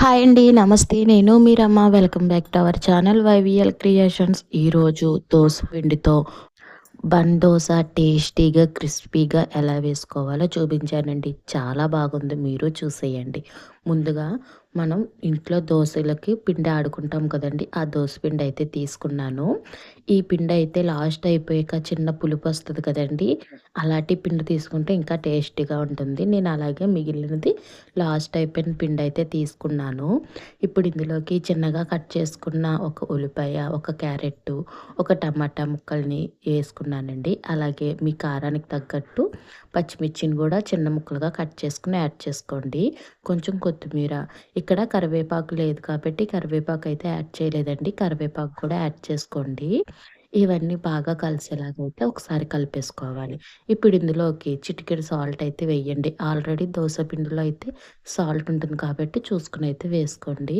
Hi అండి నమస్తే. నేను Meeramma. Welcome back to our channel YVL creations. ఈరోజు దోశ పిండితో బన్ దోశ టేస్టీగా క్రిస్పీగా ఎలా వేసుకోవాలో చూపించానండి. చాలా బాగుంది. మీరు చూసేయండి. ముందుగా మనం ఇంట్లో దోశలకి పిండి ఆడుకుంటాం కదండి. ఆ దోశ పిండి అయితే తీసుకున్నాను. ఈ పిండి అయితే లాస్ట్ అయిపోయాక చిన్న పులుపు వస్తుంది కదండి. అలాంటి పిండి తీసుకుంటే ఇంకా టేస్టీగా ఉంటుంది. నేను అలాగే మిగిలినది లాస్ట్ అయిపోయిన పిండి అయితే తీసుకున్నాను. ఇప్పుడు ఇందులోకి చిన్నగా కట్ చేసుకున్న ఒక ఉల్లిపాయ ఒక క్యారెట్ ఒక టమాటా ముక్కల్ని వేసుకున్నానండి. అలాగే మీ కారానికి తగ్గట్టు పచ్చిమిర్చిని కూడా చిన్న ముక్కలుగా కట్ చేసుకుని యాడ్ చేసుకోండి. కొంచెం కొత్తిమీర. ఇక్కడ కరివేపాకు లేదు కాబట్టి కరివేపాకు అయితే యాడ్ చేయలేదండి. కరివేపాకు కూడా యాడ్ చేసుకోండి. ఇవన్నీ బాగా కలిసేలాగైతే ఒకసారి కలిపేసుకోవాలి. ఇప్పుడు ఇందులోకి చిటికెడు సాల్ట్ అయితే వేయండి. ఆల్రెడీ దోశ పిండిలో అయితే సాల్ట్ ఉంటుంది కాబట్టి చూసుకుని అయితే వేసుకోండి.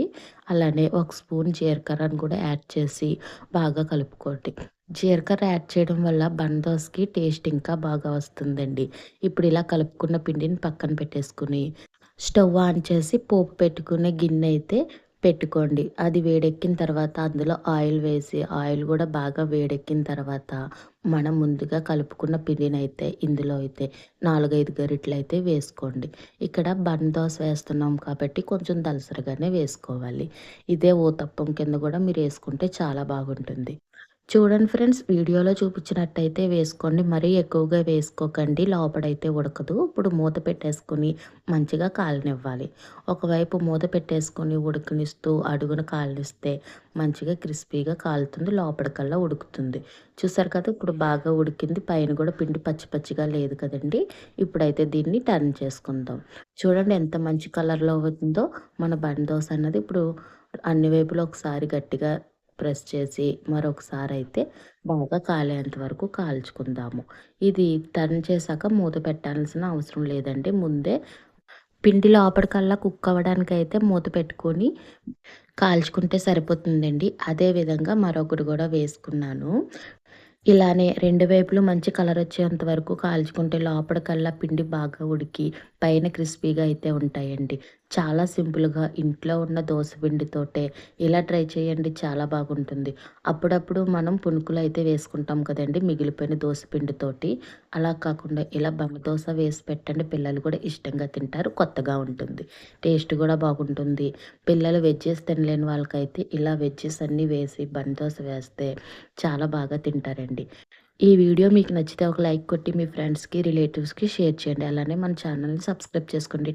అలానే ఒక స్పూన్ జీలకర్రను కూడా యాడ్ చేసి బాగా కలుపుకోండి. జీలకర్ర యాడ్ చేయడం వల్ల బందోస్కి టేస్ట్ ఇంకా బాగా వస్తుందండి. ఇప్పుడు ఇలా కలుపుకున్న పిండిని పక్కన పెట్టేసుకుని స్టవ్ ఆన్ చేసి పోపు పెట్టుకునే గిన్నె అయితే పెట్టుకోండి. అది వేడెక్కిన తర్వాత అందులో ఆయిల్ వేసి ఆయిల్ కూడా బాగా వేడెక్కిన తర్వాత మనం ముందుగా కలుపుకున్న పిండిని అయితే ఇందులో అయితే నాలుగైదు గరిటలు అయితే వేసుకోండి. ఇక్కడ బన్ దోశ వేస్తున్నాం కాబట్టి కొంచెం దలసరిగానే వేసుకోవాలి. ఇదే ఊతప్పం కింద కూడా మీరు వేసుకుంటే చాలా బాగుంటుంది. చూడండి ఫ్రెండ్స్ వీడియోలో చూపించినట్టయితే వేసుకోండి. మరీ ఎక్కువగా వేసుకోకండి. లోపడైతే ఉడకదు. ఇప్పుడు మూత పెట్టేసుకుని మంచిగా కాలనివ్వాలి. ఒకవైపు మూత పెట్టేసుకొని ఉడకనిస్తూ అడుగున కాలనిస్తే మంచిగా క్రిస్పీగా కాలుతుంది. లోపలికల్లా ఉడుకుతుంది. చూసారు కదా ఇప్పుడు బాగా ఉడికింది. పైన కూడా పిండి పచ్చి పచ్చిగా లేదు కదండి. ఇప్పుడైతే దీన్ని టర్న్ చేసుకుందాం. చూడండి ఎంత మంచి కలర్లో అవుతుందో మన బందోస్ అన్నది ఇప్పుడు అన్ని వైపులో ఒకసారి గట్టిగా ప్రెస్ చేసి మరొకసారి అయితే బాగా కాలేంత వరకు కాల్చుకుందాము. ఇది టర్న్ చేశాక మూత పెట్టాల్సిన అవసరం లేదండి. ముందే పిండి లోపలికల్లా కుక్ అవ్వడానికి అయితే మూత పెట్టుకొని కాల్చుకుంటే సరిపోతుందండి. అదేవిధంగా మరొకటి కూడా వేసుకున్నాను. ఇలానే రెండు వైపులు మంచి కలర్ వచ్చేంత వరకు కాల్చుకుంటే లోపలికల్లా పిండి బాగా ఉడికి పైన క్రిస్పీగా అయితే ఉంటాయండి. చాలా సింపుల్గా ఇంట్లో ఉన్న దోశ పిండితోటే ఇలా ట్రై చేయండి చాలా బాగుంటుంది. అప్పుడప్పుడు మనం పునుకులు అయితే వేసుకుంటాం కదండి మిగిలిపోయిన దోశ పిండితోటి. అలా కాకుండా ఇలా బంగ దోశ వేసి పెట్టండి పిల్లలు కూడా ఇష్టంగా తింటారు కొత్తగా ఉంటుంది. టేస్ట్ కూడా బాగుంటుంది. పిల్లలు వెజ్జెస్ తినలేని వాళ్ళకైతే ఇలా వెజ్జెస్ అన్నీ వేసి బండి దోశ వేస్తే చాలా బాగా తింటారండి. ఈ వీడియో మీకు నచ్చితే ఒక లైక్ కొట్టి మీ ఫ్రెండ్స్కి రిలేటివ్స్కి షేర్ చేయండి. అలానే మన ఛానల్ని సబ్స్క్రైబ్ చేసుకోండి.